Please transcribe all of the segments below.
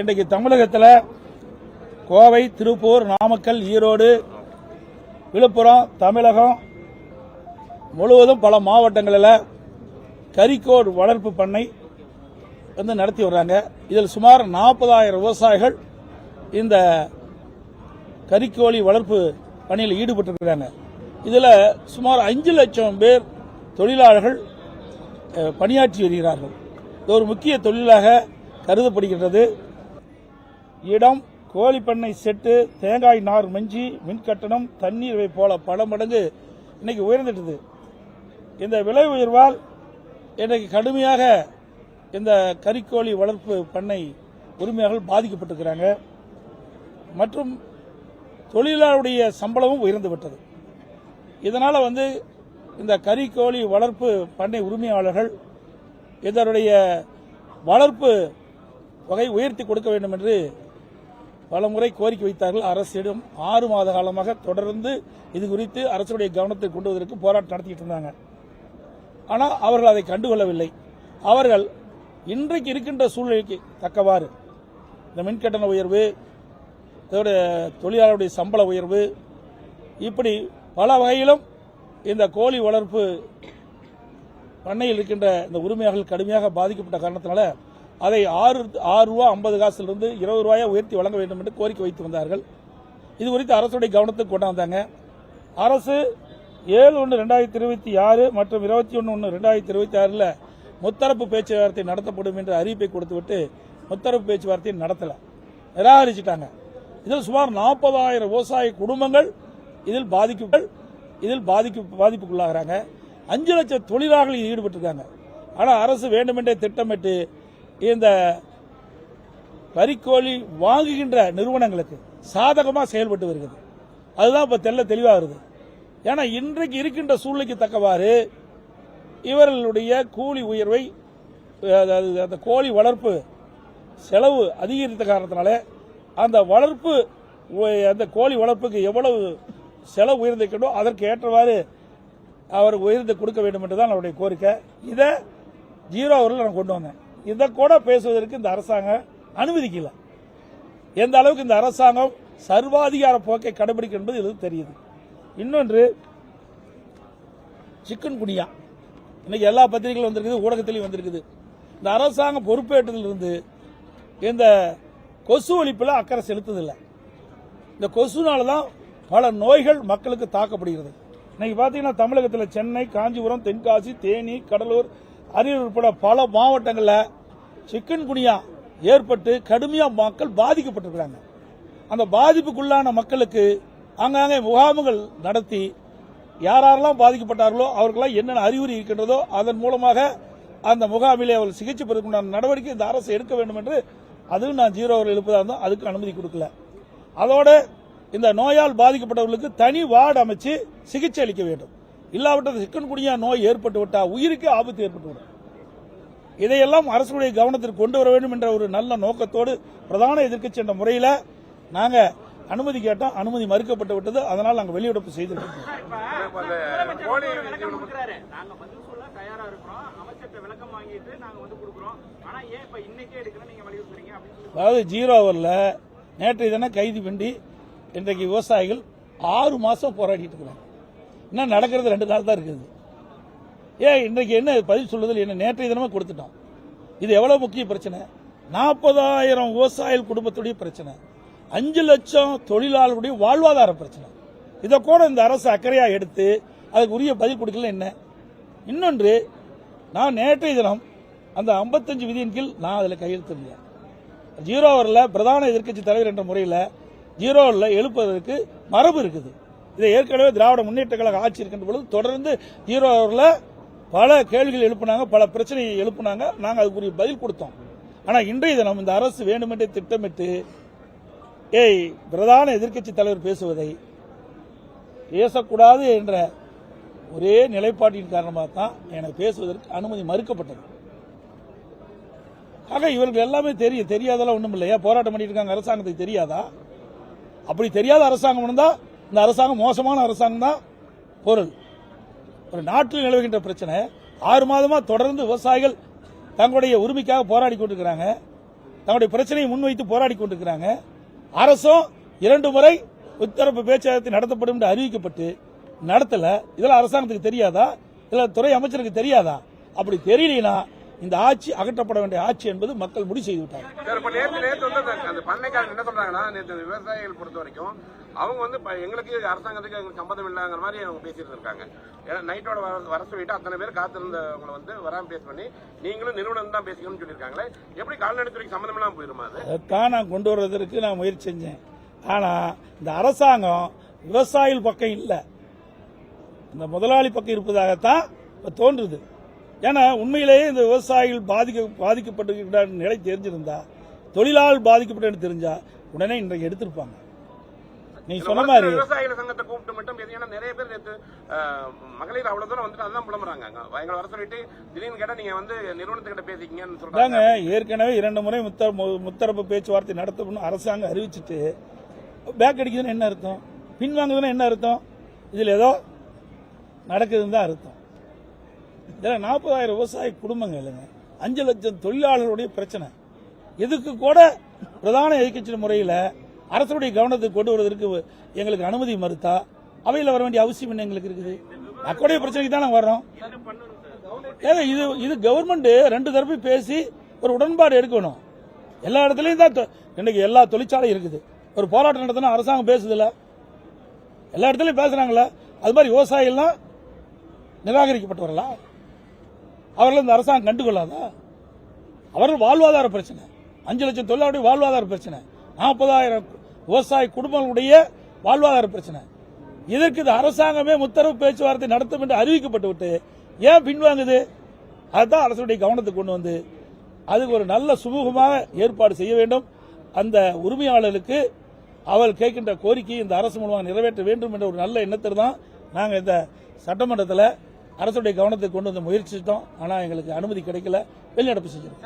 இன்றைக்கு தமிழகத்தில் கோவை திருப்பூர் நாமக்கல் ஈரோடு விழுப்புரம் தமிழகம் முழுவதும் பல மாவட்டங்களில் கரிக்கோடு வளர்ப்பு பண்ணை வந்து நடத்தி வர்றாங்க. இதில் சுமார் நாற்பதாயிரம் விவசாயிகள் இந்த கரிக்கோழி வளர்ப்பு பணியில் ஈடுபட்டிருக்கிறாங்க. இதில் சுமார் அஞ்சு லட்சம் பேர் தொழிலாளர்கள் பணியாற்றி வருகிறார்கள். இது ஒரு முக்கிய தொழிலாக கருதப்படுகின்றது. இடம் கோழிப்பண்ணை செட்டு தேங்காய் நார் மஞ்சி மின்கட்டணம் தண்ணீர் போல பல மடங்கு இன்னைக்கு உயர்ந்துட்டது. இந்த விலை உயர்வால் இன்றைக்கு கடுமையாக இந்த கறிக்கோழி வளர்ப்பு பண்ணை உரிமையாளர்கள் பாதிக்கப்பட்டிருக்கிறாங்க. மற்றும் தொழிலாளருடைய சம்பளமும் உயர்ந்து விட்டது. இதனால் வந்து இந்த கறிக்கோழி வளர்ப்பு பண்ணை உரிமையாளர்கள் இதனுடைய வளர்ப்பு வகை உயர்த்தி கொடுக்க வேண்டும் என்று பலமுறை கோரிக்கை வைத்தார்கள். அரசிடம் ஆறு மாத காலமாக தொடர்ந்து இது குறித்து அரசுடைய கவனத்தை கொண்டு வருவதற்கு போராட்டம் நடத்திட்டு இருந்தாங்க. ஆனால் அவர்கள் அதை கண்டுகொள்ளவில்லை. அவர்கள் இன்றைக்கு இருக்கின்ற சூழ்நிலைக்கு தக்கவாறு இந்த மின்கட்டண உயர்வு இதோட தொழிலாளருடைய சம்பள உயர்வு இப்படி பல வகையிலும் இந்த கோழி வளர்ப்பு பண்ணையில் இருக்கின்ற இந்த உரிமையாளர்கள் கடுமையாக பாதிக்கப்பட்ட காரணத்தினால அதை ஆறு ஆறு ரூபா ஐம்பது காசிலிருந்து இருபது ரூபாயா உயர்த்தி வழங்க வேண்டும் என்று கோரிக்கை வைத்து வந்தார்கள். இது குறித்து அரசுடைய கவனத்துக்கு கொண்டாந்தாங்க அரசு ஏழு ஒன்று ரெண்டாயிரத்தி இருபத்தி ஆறு மற்றும் இருபத்தி ஒன்று ஒன்று ரெண்டாயிரத்தி இருபத்தி ஆறில் முத்தரப்பு பேச்சுவார்த்தை நடத்தப்படும் என்ற அறிவிப்பை கொடுத்துவிட்டு முத்தரப்பு பேச்சுவார்த்தையை நடத்தலை. நிராகரிச்சிட்டாங்க. இதில் சுமார் நாற்பதாயிரம் விவசாய குடும்பங்கள் இதில் பாதிப்பு இதில் பாதிக்கு பாதிப்புக்குள்ளாகிறாங்க. அஞ்சு லட்சம் தொழிலாளர்கள் ஈடுபட்டிருக்காங்க. ஆனால் அரசு வேண்டுமென்றே திட்டமிட்டு இந்த வரிக்கோழி வாங்குகின்ற நிறுவனங்களுக்கு சாதகமாக செயல்பட்டு வருகிறது. அதுதான் இப்போ தெல்ல தெளிவாக வருது. ஏன்னா இன்றைக்கு இருக்கின்ற சூழ்நிலைக்கு தக்கவாறு இவர்களுடைய கூலி உயர்வை அதாவது அந்த கோழி வளர்ப்பு செலவு அதிகரித்த காரணத்தினால அந்த வளர்ப்பு அந்த கோழி வளர்ப்புக்கு எவ்வளவு செலவு உயர்ந்திருக்கோ அதற்கு ஏற்றவாறு அவர் உயர்ந்து கொடுக்க வேண்டும் என்று தான் அவருடைய கோரிக்கை. இதை ஜீரோ அவரில் நான் கொண்டு வந்தேன். இதை கூட பேசுவதற்கு இந்த அரசாங்கம் அனுமதிக்கல. எந்த அளவுக்கு இந்த அரசாங்கம் சர்வாதிகார போக்கை கடைபிடிக்கும் என்பது இது தெரியுது. இன்னொன்று சிக்கன் குனியா. இன்னைக்கு எல்லா பத்திரிகைகளும் வந்திருக்குது ஊடகத்திலையும் வந்திருக்குது. இந்த அரசாங்கம் பொறுப்பேற்றதிலிருந்து இந்த கொசு ஒழிப்பில் அக்கறை செலுத்ததில்லை இந்த கொசுனால தான் பல நோய்கள் மக்களுக்கு தாக்கப்படுகிறது. இன்னைக்கு பார்த்தீங்கன்னா தமிழகத்தில் சென்னை காஞ்சிபுரம் தென்காசி தேனி கடலூர் அரியலூர் உட்பட பல மாவட்டங்களில் சிக்கன் குனியா ஏற்பட்டு கடுமையாக மக்கள் பாதிக்கப்பட்டிருக்கிறாங்க. அந்த பாதிப்புக்குள்ளான மக்களுக்கு ஆங்காங்கே முகாம்கள் நடத்தி யார் யாரெல்லாம் பாதிக்கப்பட்டார்களோ அவர்களெல்லாம் என்னென்ன அறிகுறி இருக்கின்றதோ அதன் மூலமாக அந்த முகாமிலே அவர்கள் சிகிச்சை பெறுவதற்குண்டான நடவடிக்கை இந்த அரசு எடுக்க வேண்டும் என்று அதுவும் நான் ஜீரோ அவர் எழுப்பதாக இருந்தோம் அதுக்கு அனுமதி கொடுக்கல. அதோடு இந்த நோயால் பாதிக்கப்பட்டவர்களுக்கு தனி வார்டு அமைச்சு சிகிச்சை அளிக்க வேண்டும். இல்லாவிட்டது சிக்கன்குனியா நோய் ஏற்பட்டு விட்டால் உயிருக்கு ஆபத்து ஏற்பட்டுவிடும். இதையெல்லாம் அரசுடைய கவனத்திற்கு கொண்டு வர வேண்டும் என்ற ஒரு நல்ல நோக்கத்தோடு பிரதான எதிர்க்கட்சி என்ற முறையில் நாங்கள் அனுமதி கேட்டோம். அனுமதி மறுக்கப்பட்டு விட்டது. அதனால் நாங்கள் வெளியிடப்பு செய்திருக்கோம். அதாவது ஜீரோ அவரில் நேற்றைய தினம் கைது பண்ணி இன்றைக்கு விவசாயிகள் ஆறு மாதம் போராடிட்டு இருக்கிறாங்க. இன்னும் நடக்கிறது ரெண்டு நாள் தான் இருக்குது. ஏன் இன்றைக்கு என்ன பதில் சொல்லுதல் என்ன? நேற்றைய தினமே கொடுத்துட்டோம். இது எவ்வளோ முக்கிய பிரச்சனை? நாற்பதாயிரம் விவசாய குடும்பத்துடைய பிரச்சனை. அஞ்சு லட்சம் தொழிலாளர்களுடைய வாழ்வாதார பிரச்சனை. இதை கூட இந்த அரசு அக்கறையாக எடுத்து அதுக்கு உரிய பதில் கொடுக்கல என்ன? இன்னொன்று நான் நேற்றைய தினம் அந்த 55 விதியின் கீழ் நான் அதில் கையெழுத்திருந்தேன் ஜீரோ ஓவரில் பிரதான எதிர்க்கட்சி தலைவர் என்ற முறையில் ஜீரோவில் எழுப்புவதற்கு மரபு இருக்குது. இதை ஏற்கனவே திராவிட முன்னேற்ற கழக ஆட்சி இருக்கின்ற பொழுது தொடர்ந்து ஜீரோ பல கேள்விகள் எழுப்புனாங்க பல பிரச்சனையை எழுப்புனாங்க. நாங்கள் அதுக்குரிய பதில் கொடுத்தோம். ஆனால் இன்றைய தினம் இந்த அரசு வேண்டுமென்றே திட்டமிட்டு ஏய் பிரதான எதிர்க்கட்சி தலைவர் பேசுவதை பேசக்கூடாது என்ற ஒரே நிலைப்பாட்டின் காரணமாக தான் எனக்கு பேசுவதற்கு அனுமதி மறுக்கப்பட்டது. ஆக இவர்கள் எல்லாமே தெரியும் தெரியாதெல்லாம் ஒன்றும் இல்லையா போராட்டம் பண்ணிட்டு இருக்காங்க? அரசாங்கத்துக்கு தெரியாதா? அப்படி தெரியாத அரசாங்கம் இருந்தால் இந்த அரசாங்கம் மோசமான அரசாங்கம் தான் பொருள். ஒரு நாட்டில் நிலவுகின்ற பிரச்சனை ஆறு மாதமாக தொடர்ந்து விவசாயிகள் தங்களுடைய உரிமைக்காக போராடி கொண்டிருக்கிறாங்க. தங்களுடைய பிரச்சனையை முன்வைத்து போராடி கொண்டிருக்கிறாங்க. அரசும் இரண்டு முறை முத்தரப்பு பேச்சுவார்த்தை நடத்தப்படும் என்று அறிவிக்கப்பட்டு நடத்தலை. இதெல்லாம் அரசாங்கத்துக்கு தெரியாதா? இல்லை துறை அமைச்சருக்கு தெரியாதா? அப்படி தெரியலனா இந்த ஆட்சி அகற்றப்பட வேண்டிய ஆட்சி என்பது மக்கள் முடிவு செய்து விட்டாங்க சார் இப்ப நேத்து நேத்து வந்து அந்த- அந்த பண்ணைக்காரங்க என்ன சொல்றாங்கன்னா இந்த விவசாயிகள் பொறுத்த வரைக்கும் அவங்க வந்து எங்களுக்கு அரசாங்கத்துக்கு எங்களுக்கு சம்பந்தம் இல்லைங்கிற மாதிரி அவங்க பேசிட்டு இருக்காங்க. ஏன்னா நைட்டோட வர சொல்லிட்டு அத்தனை பேர் காத்திருந்தவங்களை வந்து வராம பேஸ் பண்ணி நீங்களும் நிறுவனம் தான் பேசிக்கணும்னு சொல்லியிருக்காங்களே. எப்படி கால்நடைத்துறைக்கு சம்பந்தம் இல்லாம போயிருமா அது? அதைத்தான் நான் கொண்டு வர்றதற்கு நான் முயற்சி செஞ்சேன். ஆனா இந்த அரசாங்கம் விவசாயிகள் பக்கம் இல்ல. இந்த முதலாளி பக்கம் இருப்பதாகத்தான் இப்ப தோன்றுது. ஏன்னா உண்மையிலேயே இந்த விவசாயிகள் பாதிக்க பாதிக்கப்பட்டிருக்கிற நிலை தெரிஞ்சிருந்தா தொழிலாளர் பாதிக்கப்பட்டு தெரிஞ்சா உடனே இன்றைக்கு எடுத்திருப்பாங்க. நீ சொன்ன மாதிரி விவசாயிகள் சங்கத்தை கூப்பிட்டு மட்டும் ஏன்னா நிறைய பேர் அஹ், மகளிர் அவ்வளவு தூரம் வந்துட்டு அதான் புலம்புறாங்க. எங்களை வர சொல்லிட்டு திடீர்னு கேட்டா நீங்க வந்து நிறுவனத்துக்கிட்ட பேசிக்கீங்கன்னு சொல்றாங்க. ஏற்கனவே இரண்டு முறை முத்த முத்தரப்பு பேச்சுவார்த்தை நடத்தணும்னு அரசாங்கம் அறிவிச்சிட்டு பேக் அடிக்குதுன்னு என்ன அர்த்தம்? பின்வாங்குதுன்னு என்ன அர்த்தம்? இதுல ஏதோ நடக்குதுன்னு தான் அர்த்தம். இதில் நாற்பதாயிரம் விவசாய குடும்பங்கள் இல்லைங்க. அஞ்சு லட்சம் தொழிலாளர்களுடைய பிரச்சனை. இதுக்கு கூட பிரதான எதிர்கட்சி முறையில் அரசுடைய கவனத்துக்கு கொண்டு வருவதற்கு எங்களுக்கு அனுமதி மறுத்தா அவையில் வர வேண்டிய அவசியம் என்ன எங்களுக்கு இருக்குது? மக்களுடைய பிரச்சனைக்கு தான் நாங்கள் வர்றோம். ஏன்னா இது இது கவர்மெண்ட் ரெண்டு தரப்பு பேசி ஒரு உடன்பாடு எடுக்கணும். எல்லா இடத்துலையும் தான் இன்னைக்கு எல்லா தொழிற்சாலையும் இருக்குது. ஒரு போராட்டம் நடத்தினா அரசாங்கம் பேசுதில்ல. எல்லா இடத்துலையும் பேசுறாங்களா அது மாதிரி விவசாயிகள்லாம் நிராகரிக்கப்பட்டவர்களா? அவர்கள் இந்த அரசாங்கம் கண்டுகொள்ளாதா? அவர்கள் வாழ்வாதார பிரச்சனை. அஞ்சு லட்சம் தொழிலாளருடைய வாழ்வாதார பிரச்சனை. நாற்பதாயிரம் விவசாய குடும்பங்களுடைய வாழ்வாதார பிரச்சனை. இதற்கு இந்த அரசாங்கமே முத்தரவு பேச்சுவார்த்தை நடத்தும் என்று அறிவிக்கப்பட்டு விட்டு ஏன் பின்வாங்குது? அதுதான் அரசுடைய கவனத்துக்கு கொண்டு வந்து அதுக்கு ஒரு நல்ல சுமூகமாக ஏற்பாடு செய்ய வேண்டும். அந்த உரிமையாளர்களுக்கு அவள் கேட்கின்ற கோரிக்கையை இந்த அரசு மூலமாக நிறைவேற்ற வேண்டும் என்ற ஒரு நல்ல எண்ணத்தில் தான் நாங்கள் இந்த சட்டமன்றத்தில் அரசுடைய கவனத்துக்கு கொண்டு வந்து முயற்சிச்சிட்டோம். ஆனால் எங்களுக்கு அனுமதி கிடைக்கல. வெளிநடப்பு செஞ்சோம்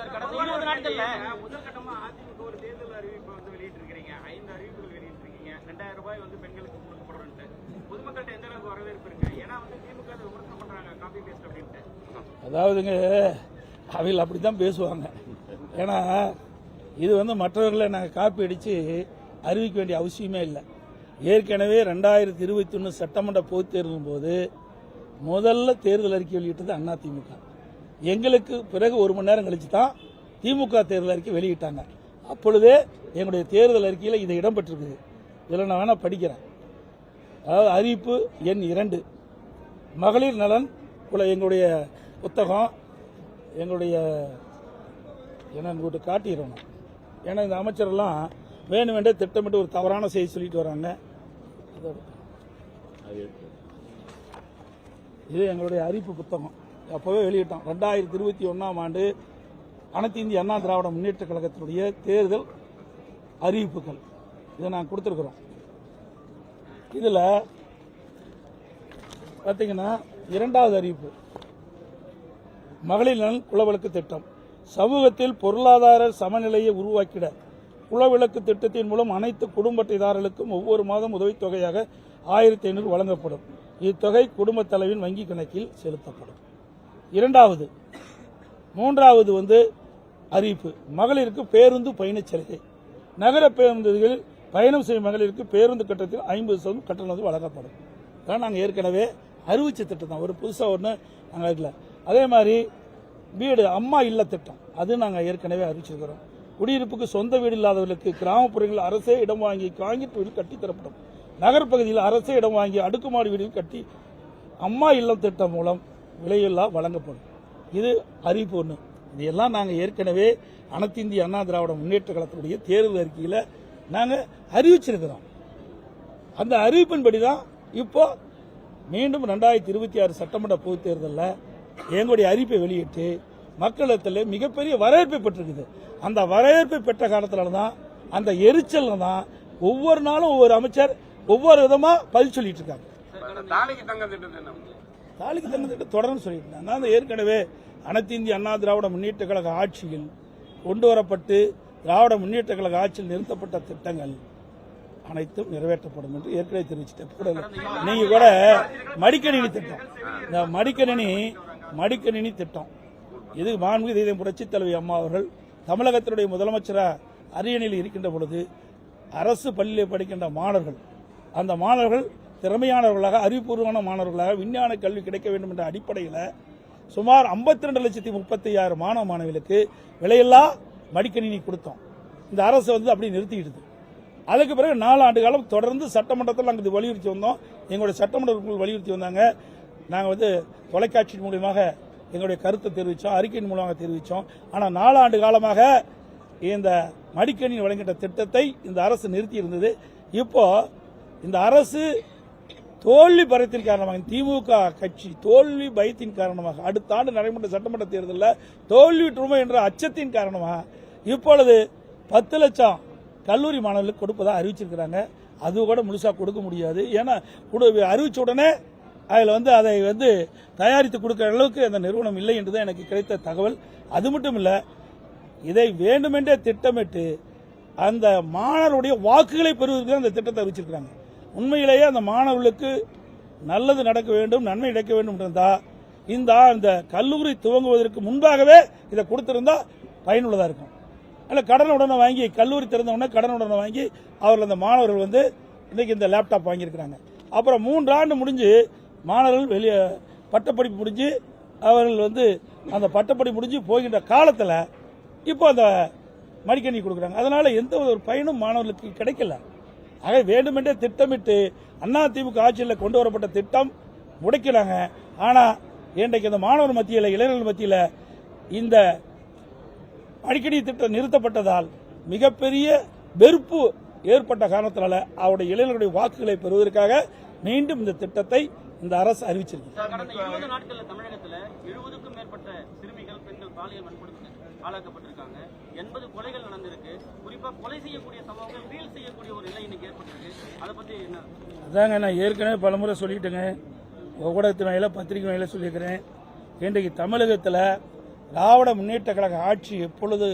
அதாவதுங்க அவைகள் அப்படி தான் பேசுவாங்க. ஏன்னா இது வந்து மற்றவர்களை நாங்கள் காப்பி அடித்து அறிவிக்க வேண்டிய அவசியமே இல்லை. ஏற்கனவே ரெண்டாயிரத்தி இருபத்தி ஒன்று சட்டமன்ற பொதுத் தேர்தலும் போது முதல்ல தேர்தல் அறிக்கை வெளியிட்டது அண்ணா திமுக. எங்களுக்கு பிறகு ஒரு மணி நேரம் கழிச்சு தான் திமுக தேர்தல் அறிக்கை வெளியிட்டாங்க. அப்பொழுதே எங்களுடைய தேர்தல் அறிக்கையில் இது இடம்பெற்றிருக்குது. இதில் நான் வேணால் படிக்கிறேன். அதாவது அறிவிப்பு எண் இரண்டு. மகளிர் நலன் குல எங்களுடைய புத்தகம் எங்களுடைய என்ன உங்கள்கிட்ட காட்டிடணும் ஏன்னா இந்த அமைச்சரெல்லாம் வேணும் வேண்டே திட்டமிட்டு ஒரு தவறான செய்தி சொல்லிட்டு வராங்க. இது எங்களுடைய அறிவிப்பு புத்தகம். அப்போவே வெளியிட்டோம். ரெண்டாயிரத்தி இருபத்தி ஒன்றாம் ஆண்டு அனைத்து இந்திய அண்ணா திராவிட முன்னேற்ற கழகத்தினுடைய தேர்தல் அறிவிப்புகள். இதை நான் கொடுத்துருக்குறோம். இதில் பார்த்தீங்கன்னா இரண்டாவது அறிவிப்பு. மகளிர் நலன் குலவிளக்கு திட்டம். சமூகத்தில் பொருளாதார சமநிலையை உருவாக்கிட குலவிளக்கு திட்டத்தின் மூலம் அனைத்து குடும்பத்தைதாரர்களுக்கும் ஒவ்வொரு மாதம் உதவித்தொகையாக ஆயிரத்தி ஐநூறு வழங்கப்படும். இத்தொகை குடும்பத் தலைவின் வங்கி கணக்கில் செலுத்தப்படும். இரண்டாவது மூன்றாவது வந்து அறிவிப்பு. மகளிருக்கு பேருந்து பயணச் சலுகை. நகர பேருந்துகளில் பயணம் செய்யும் மகளிருக்கு பேருந்து கட்டத்தில் ஐம்பது சதவீதம் கட்டணம் வந்து வழங்கப்படும். அதான் நாங்கள் ஏற்கனவே அறிவிச்ச திட்டம் தான். ஒரு புதுசாக ஒன்று நாங்கள் இருக்கல அதே மாதிரி வீடு அம்மா இல்ல திட்டம். அது நாங்கள் ஏற்கனவே அறிவிச்சிருக்கிறோம். குடியிருப்புக்கு சொந்த வீடு இல்லாதவர்களுக்கு கிராமப்புறங்களில் அரசே இடம் வாங்கி காங்கிரீட் வீடு கட்டித் தரப்படும் நகர்ப்பகுதியில் அரசு இடம் வாங்கி அடுக்குமாடி வீடு கட்டி அம்மா இல்லம் திட்டம் மூலம் விலையில்லா வழங்கப்படும். இது அறிவிப்பு ஒன்று இதையெல்லாம் நாங்கள் ஏற்கனவே அனைத்து இந்திய அண்ணா திராவிட முன்னேற்ற கழகத்துடைய தேர்தல் அறிக்கையில் நாங்கள் அறிவிச்சிருக்கிறோம். அந்த அறிவிப்பின்படி தான் இப்போ மீண்டும் ரெண்டாயிரத்தி இருபத்தி ஆறு சட்டமன்ற பொதுத் தேர்தலில் எங்களுடைய அறிவிப்பை வெளியிட்டு மக்களிடத்தில் மிகப்பெரிய வரவேற்பை பெற்றிருக்குது. அந்த வரவேற்பை பெற்ற காலத்தில் தான் அந்த எரிச்சலில் தான் ஒவ்வொரு நாளும் ஒவ்வொரு அமைச்சர் ஒவ்வொரு விதமா பதில் சொல்லிட்டு இருக்காங்க. தாலிக்கு தங்க தங்கத்திட்ட தொடர்ந்து சொல்லிட்டு நான் ஏற்கனவே அனைத்து இந்திய அண்ணா திராவிட முன்னேற்ற கழக ஆட்சியில் கொண்டு வரப்பட்டு திராவிட முன்னேற்ற கழக ஆட்சியில் நிறுத்தப்பட்ட திட்டங்கள் அனைத்தும் நிறைவேற்றப்படும் என்று ஏற்கனவே தெரிவிச்சிட்டேன் கூட இல்ல. நீங்க கூட மடிக்கணினி திட்டம். இந்த மடிக்கணினி மடிக்கணினி திட்டம். இது மாண்புமிகு தெய்வம் புரட்சித் தலைவி அம்மா அவர்கள் தமிழகத்தினுடைய முதலமைச்சரா அரியணையில் இருக்கின்ற பொழுது அரசு பள்ளியில் படிக்கின்ற மாணவர்கள் அந்த மாணவர்கள் திறமையானவர்களாக அறிவுபூர்வமான மாணவர்களாக விஞ்ஞான கல்வி கிடைக்க வேண்டும் என்ற அடிப்படையில் சுமார் 52 ரெண்டு லட்சத்தி முப்பத்தி ஆறு மாணவ மாணவிகளுக்கு விலையில்லா மடிக்கணினி கொடுத்தோம். இந்த அரசு வந்து அப்படி நிறுத்திக்கிடுது அதுக்கு பிறகு நாலு ஆண்டு காலம் தொடர்ந்து சட்டமன்றத்தில் நாங்கள் இது வலியுறுத்தி வந்தோம். எங்களுடைய சட்டமன்ற வலியுறுத்தி வந்தாங்க. நாங்கள் வந்து தொலைக்காட்சி மூலியமாக எங்களுடைய கருத்தை தெரிவித்தோம் அறிக்கையின் மூலமாக தெரிவித்தோம் ஆனால் நாலு ஆண்டு காலமாக இந்த மடிக்கணினி வழங்கிட்ட திட்டத்தை இந்த அரசு நிறுத்தி இருந்தது இப்போது இந்த அரசு தோல்வி பயத்தின் காரணமாக திமுக கட்சி தோல்வி பயத்தின் காரணமாக அடுத்த ஆண்டு நடைபெற்ற சட்டமன்ற தேர்தலில் தோல்விட்டுருமோ என்ற அச்சத்தின் காரணமாக இப்பொழுது பத்து லட்சம் கல்லூரி மாணவர்களுக்கு கொடுப்பதாக அறிவிச்சிருக்கிறாங்க. அது கூட முழுசாக கொடுக்க முடியாது. ஏன்னா அறிவிச்ச உடனே அதில் வந்து அதை வந்து தயாரித்து கொடுக்குற அளவுக்கு அந்த நிறுவனம் இல்லை என்று தான் எனக்கு கிடைத்த தகவல். அது மட்டும் இல்லை இதை வேண்டுமென்றே திட்டமிட்டு அந்த மாணவருடைய வாக்குகளை பெறுவதற்கு அந்த திட்டத்தை அறிவிச்சிருக்கிறாங்க. உண்மையிலேயே அந்த மாணவர்களுக்கு நல்லது நடக்க வேண்டும் நன்மை கிடைக்க வேண்டும் இருந்தா இந்த இந்த கல்லூரி துவங்குவதற்கு முன்பாகவே இதை கொடுத்திருந்தா பயனுள்ளதா இருக்கும். அல்ல கடன் உடனே வாங்கி கல்லூரி திறந்த உடனே கடன் உடனே வாங்கி அவர்கள் அந்த மாணவர்கள் வந்து இன்னைக்கு இந்த லேப்டாப் வாங்கியிருக்கிறாங்க. அப்புறம் மூன்று ஆண்டு முடிஞ்சு மாணவர்கள் வெளியே பட்டப்படிப்பு முடிஞ்சு அவர்கள் வந்து அந்த பட்டப்படிப்பு முடிஞ்சு போகின்ற காலத்தில் இப்போ அந்த மடிக்கணி கொடுக்குறாங்க. அதனால எந்த ஒரு பயனும் மாணவர்களுக்கு கிடைக்கல. ஆக வேண்டுமென்றே திட்டமிட்டு அண்ணா திமுக ஆட்சியில் கொண்டு வரப்பட்ட திட்டம் முடக்கினாங்க. ஆனால் இன்றைக்கு இந்த மாணவர் மத்தியில் இளைஞர்கள் மத்தியில் இந்த அடிக்கடி திட்டம் நிறுத்தப்பட்டதால் மிகப்பெரிய வெறுப்பு ஏற்பட்ட காரணத்தினால அவருடைய இளைஞர்களுடைய வாக்குகளை பெறுவதற்காக மீண்டும் இந்த திட்டத்தை இந்த அரசு அறிவிச்சிருக்கு ஆளாக்கப்பட்டிருக்காங்க. எண்பது கொலைகள் நடந்திருக்கு. குறிப்பா கொலை செய்யக்கூடிய சம்பவங்கள் ரீல் செய்யக்கூடிய ஒரு நிலை இன்னைக்கு ஏற்பட்டிருக்கு. அதை பத்தி என்ன? அதாங்க நான் ஏற்கனவே பலமுறை சொல்லிட்டேங்க. ஊடகத்து வகையில் பத்திரிகை வகையில் சொல்லியிருக்கிறேன். இன்றைக்கு தமிழகத்தில் திராவிட முன்னேற்ற கழக ஆட்சி எப்பொழுது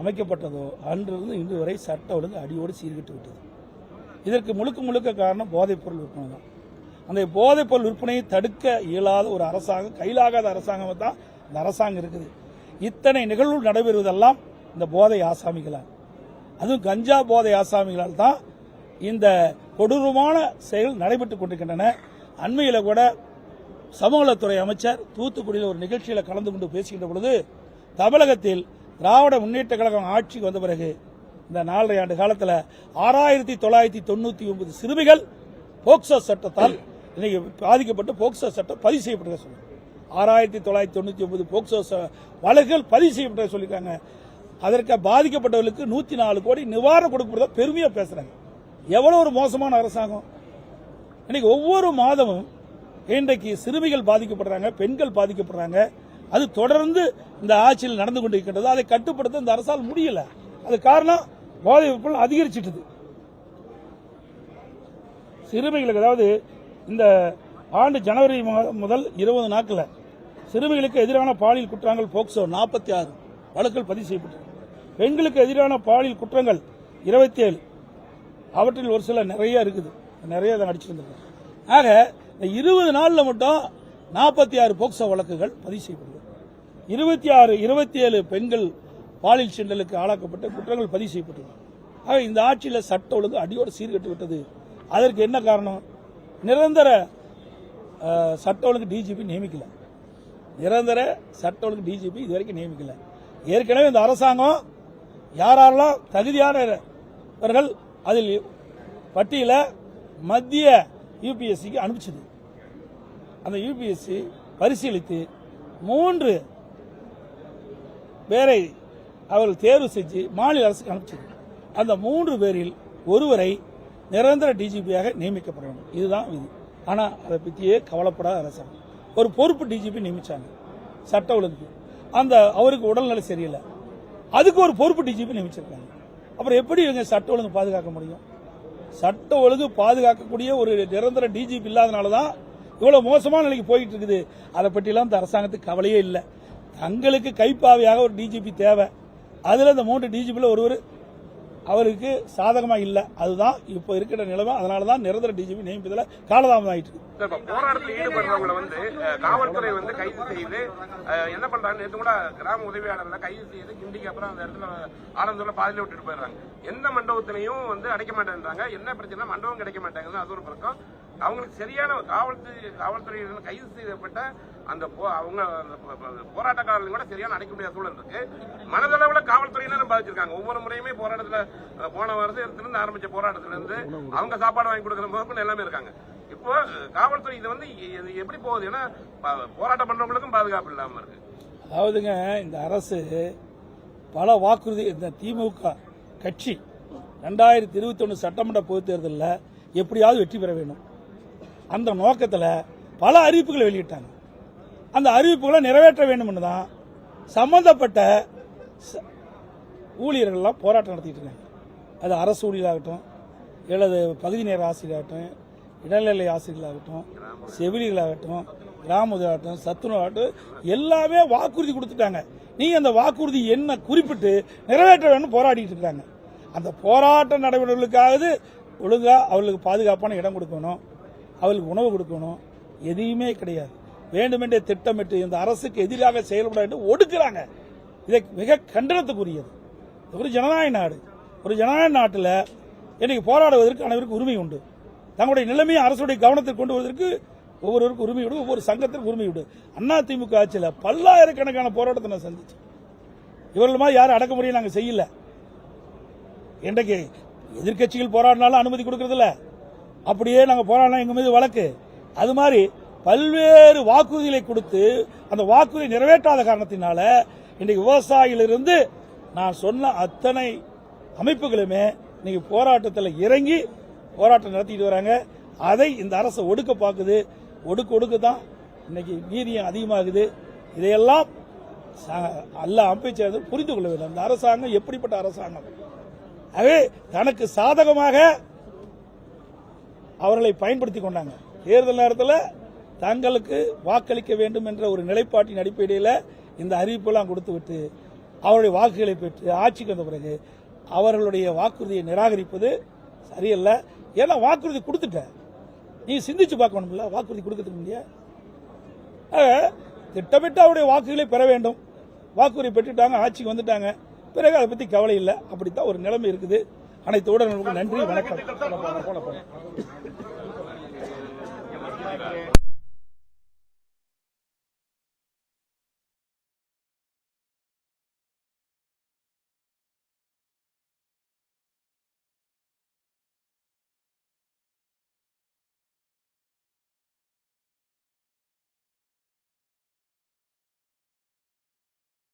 அமைக்கப்பட்டதோ அன்றிருந்து இன்று வரை சட்ட ஒழுங்கு அடியோடு சீர்கிட்டு விட்டது. இதற்கு முழுக்க முழுக்க காரணம் போதைப்பொருள் விற்பனை தான். அந்த போதைப்பொருள் விற்பனையை தடுக்க இயலாத ஒரு அரசாங்கம் கையிலாகாத அரசாங்கம் தான் இந்த அரசாங்கம் இருக்குது. இத்தனை நிகழ்வுகள் நடைபெறுவதெல்லாம் இந்த போதை ஆசாமிகளால். அதுவும் கஞ்சா போதை ஆசாமிகளால் தான் இந்த கொடூரமான செயல் நடைபெற்றுக் கொண்டிருக்கின்றன. அண்மையில் கூட சமூகத்துறை அமைச்சர் தூத்துக்குடியில் ஒரு நிகழ்ச்சியில் கலந்து கொண்டு பேசுகின்ற பொழுது தமிழகத்தில் திராவிட முன்னேற்ற கழகம் ஆட்சிக்கு வந்த பிறகு இந்த நாலரை ஆண்டு காலத்தில் ஆறாயிரத்தி தொள்ளாயிரத்தி தொண்ணூத்தி ஒன்பது சிறுமிகள் போக்சோ சட்டத்தால் இன்னைக்கு பாதிக்கப்பட்டு போக்சோ சட்டம் பதிவு செய்யப்பட்டதை சொல்லுங்கள் ஆறாயிரத்தி தொள்ளாயிரத்தி தொண்ணூற்றி ஒன்பது போக்சோ வழக்குகள் பதிவு செய்யப்பட்டதை சொல்லியிருக்காங்க. அதற்கு பாதிக்கப்பட்டவர்களுக்கு நூற்றி நாலு கோடி நிவாரணம் கொடுக்கறத பெருமையாக பேசுகிறாங்க எவ்வளோ ஒரு மோசமான அரசாங்கம். இன்னைக்கு ஒவ்வொரு மாதமும் இன்றைக்கு சிறுமிகள் பாதிக்கப்படுறாங்க பெண்கள் பாதிக்கப்படுறாங்க. அது தொடர்ந்து இந்த ஆட்சியில் நடந்து கொண்டிருக்கின்றது. அதை கட்டுப்படுத்த இந்த அரசால் முடியல. அது காரணம் போதை விற்பனை அதிகரிச்சிட்டது. சிறுமிகளுக்கு அதாவது இந்த ஆண்டு ஜனவரி மாதம் முதல் இருபது நாட்களில் சிறுமிகளுக்கு எதிரான பாலியல் குற்றங்கள் போக்சோ நாற்பத்தி ஆறு. வழக்குகள் பதிவு செய்யப்பட்டது. பெண்களுக்கு எதிரான பாலியல் குற்றங்கள் இருபத்தி ஏழு அவற்றில் ஒரு சில நிறைய இருக்குது. நிறைய அதை அடிச்சிருந்திருக்கு ஆக இந்த இருபது நாளில் மட்டும் நாற்பத்தி ஆறு போக்சோ வழக்குகள் பதிவு செய்யப்பட்டது இருபத்தி ஆறு இருபத்தி ஏழு பெண்கள் பாலியல் சீண்டலுக்கு ஆளாக்கப்பட்ட குற்றங்கள் பதிவு செய்யப்பட்டுள்ளன ஆக இந்த ஆட்சியில் சட்ட ஒழுங்கு அடியோடு சீர்கட்டு விட்டது. அதற்கு என்ன காரணம்? நிரந்தர சட்ட ஒழுங்கு டிஜிபி நியமிக்கல. நிரந்தர சட்ட ஒழுங்கு டிஜிபி இதுவரைக்கும் நியமிக்கல. ஏற்கனவே இந்த அரசாங்கம் யாரெல்லாம் தகுதியானவர்கள் அதில் பட்டியல மத்திய யூபிஎஸ்சிக்கு அனுப்பிச்சது. அந்த யூபிஎஸ்சி பரிசீலித்து மூன்று பேரை அவர்கள் தேர்வு செஞ்சு மாநில அரசுக்கு அனுப்பிச்சது. அந்த மூன்று பேரில் ஒருவரை நிரந்தர டிஜிபியாக நியமிக்கப்பட வேண்டும். இதுதான் விதி. ஆனால் அதை பற்றியே கவலைப்படாத அரசாங்கம். ஒரு பொறுப்பு டிஜிபி நியமிச்சாங்க. சட்ட ஒழுங்கு. அந்த அவருக்கு உடல்நிலை சரியில்லை. அதுக்கு ஒரு பொறுப்பு டிஜிபி நியமிச்சிருக்காங்க. அப்புறம் எப்படி இவங்க சட்ட ஒழுங்கு பாதுகாக்க முடியும்? சட்ட ஒழுங்கு பாதுகாக்கக்கூடிய ஒரு நிரந்தர டிஜிபி இல்லாதனால தான் இவ்வளோ மோசமான நிலைக்கு போயிட்டு இருக்குது. அதை பற்றிலாம் இந்த அரசாங்கத்துக்கு கவலையே இல்லை. தங்களுக்கு கைப்பாவையாக ஒரு டிஜிபி தேவை. அதில் இந்த மூன்று டிஜிபியில் ஒருவர் அவருக்கு சாதகமாக இல்லை. அதுதான் இப்போ இருக்கிற நிலைமை. அதனால தான் நிரந்தர டிஜிபி நியமிப்பதில் காலதாமதம் ஆகிட்டு இருக்கு. இப்ப போராட்டத்தில் ஈடுபடுறவங்களை வந்து காவல்துறை வந்து கைது செய்து என்ன பண்றாங்க? நேற்று கூட கிராம உதவியாளர்ல கைது செய்து கிண்டிக்கு அப்புறம் அந்த இடத்துல ஆலந்தூர்ல பாதியில விட்டுட்டு போயிடுறாங்க. எந்த மண்டபத்திலையும் வந்து அடைக்க மாட்டேன்றாங்க. என்ன பிரச்சனை மண்டபம் கிடைக்க மாட்டேங்குது. அது ஒரு பக்கம். அவங்களுக்கு சரியான காவல்துறை காவல்துறையினர் கைது செய்யப்பட்ட அந்த போ- அவங்க அந்த கூட சரியான அடைக்க முடியாத சூழல் இருக்கு. மனதளவுல காவல்துறையினரும் பாதிச்சிருக்காங்க? ஒவ்வொரு முறையுமே போராட்டத்துல போன வருஷத்துல இருந்து ஆரம்பிச்ச போராட்டத்துல இருந்து அவங்க சாப்பாடு வாங்கி கொடுக்குற முதற்கொண்டு எல்லாமே இருக்காங்க. இப்போ காவல்துறை இது வந்து எப்படி போகுது? ஏன்னா போராட்டம் பண்றவங்களுக்கும் பாதுகாப்பு இல்லாம இருக்கு. அதாவதுங்க இந்த அரசு பல வாக்குறுதி இந்த திமுக கட்சி ரெண்டாயிரத்தி இருபத்தி ஒன்று சட்டமன்ற பொதுத் தேர்தலில் எப்படியாவது வெற்றி பெற வேணும் அந்த நோக்கத்தில் பல அறிவிப்புகளை வெளியிட்டாங்க. அந்த அறிவிப்புகளை நிறைவேற்ற வேண்டும்னு தான் சம்பந்தப்பட்ட ஊழியர்கள்லாம் போராட்டம் நடத்திட்டு இருக்காங்க. அது அரசு ஊழியராகட்டும் அல்லது பகுதி நேர ஆசிரியராகட்டும் இடைநிலை ஆசிரியர்களாகட்டும் செவிலிகளாகட்டும் கிராம உதவியாகட்டும் சத்துணவாகட்டும் எல்லாமே வாக்குறுதி கொடுத்துட்டாங்க. நீங்க அந்த வாக்குறுதி என்ன குறிப்பிட்டு நிறைவேற்ற வேணும்னு போராடிட்டு இருக்காங்க. அந்த போராட்ட நடைமுறைகளுக்காவது ஒழுங்கா அவர்களுக்கு பாதுகாப்பான இடம் கொடுக்கணும். அவர்களுக்கு உணவு கொடுக்கணும். எதையுமே கிடையாது. வேண்டுமென்றே திட்டமிட்டு இந்த அரசுக்கு எதிராக செயல்பட என்று ஒடுக்கிறாங்க. இதை மிக கண்டனத்துக்குரியது. ஒரு ஜனநாயக நாடு. ஒரு ஜனநாயக நாட்டில் இன்னைக்கு போராடுவதற்கு அனைவருக்கும் உரிமை உண்டு. தங்களுடைய நிலைமையை அரசுடைய கவனத்தில் கொண்டு வருவதற்கு ஒவ்வொருவருக்கும் உரிமை விடு ஒவ்வொரு சங்கத்திற்கு உரிமை விடு அண்ணா திமுக ஆட்சியில் பல்லாயிரக்கணக்கான போராட்டத்தை நான் சந்திச்சேன். இவர்கள் மாதிரி யாரும் அடக்குமுறையை நாங்கள் செய்யல. இன்றைக்கு எதிர்க்கட்சிகள் போராடினாலும் அனுமதி கொடுக்கறதில்ல. அப்படியே நாங்கள் போராடினா எங்கள் மீது வழக்கு. அது மாதிரி பல்வேறு வாக்குறுதிகளை கொடுத்து அந்த வாக்குறுதி நிறைவேற்றாத காரணத்தினால இன்றைக்கு விவசாயிகளிலிருந்து நான் சொன்ன அத்தனை அமைப்புகளுமே இன்னைக்கு போராட்டத்தில் இறங்கி போராட்டம் நடத்திட்டு வராங்க. அதை இந்த அரசு ஒடுக்க பார்க்குது. ஒடுக்க ஒடுக்க தான் இன்னைக்கு வீரியம் அதிகமாகுது. இதையெல்லாம் அல்ல எல்லா அமைச்சர்கள் புரிந்து கொள்ள வேண்டும். இந்த அரசாங்கம் எப்படிப்பட்ட அரசாங்கம்? ஆகவே தனக்கு சாதகமாக அவர்களை பயன்படுத்தி கொண்டாங்க. தேர்தல் நேரத்தில் தங்களுக்கு வாக்களிக்க வேண்டும் என்ற ஒரு நிலைப்பாட்டின் அடிப்படையில் இந்த அறிவிப்பெல்லாம் கொடுத்து விட்டு அவருடைய வாக்குகளை பெற்று ஆட்சிக்கு வந்த பிறகு அவர்களுடைய வாக்குறுதியை நிராகரிப்பது சரியல்ல. ஏன்னா வாக்குறுதி கொடுத்துட்டேன் நீ சிந்திச்சு பார்க்கணும்ல வாக்குறுதி கொடுக்கறதுக்கு முடியாது திட்டமிட்டு அவருடைய வாக்குகளை பெற வேண்டும் வாக்குறுதி பெற்றுட்டாங்க ஆட்சிக்கு வந்துட்டாங்க பிறகு அதை பத்தி கவலை இல்லை அப்படித்தான் ஒரு நிலைமை இருக்குது அனைத்து ஊடகங்களுக்கும் நன்றி வணக்கம்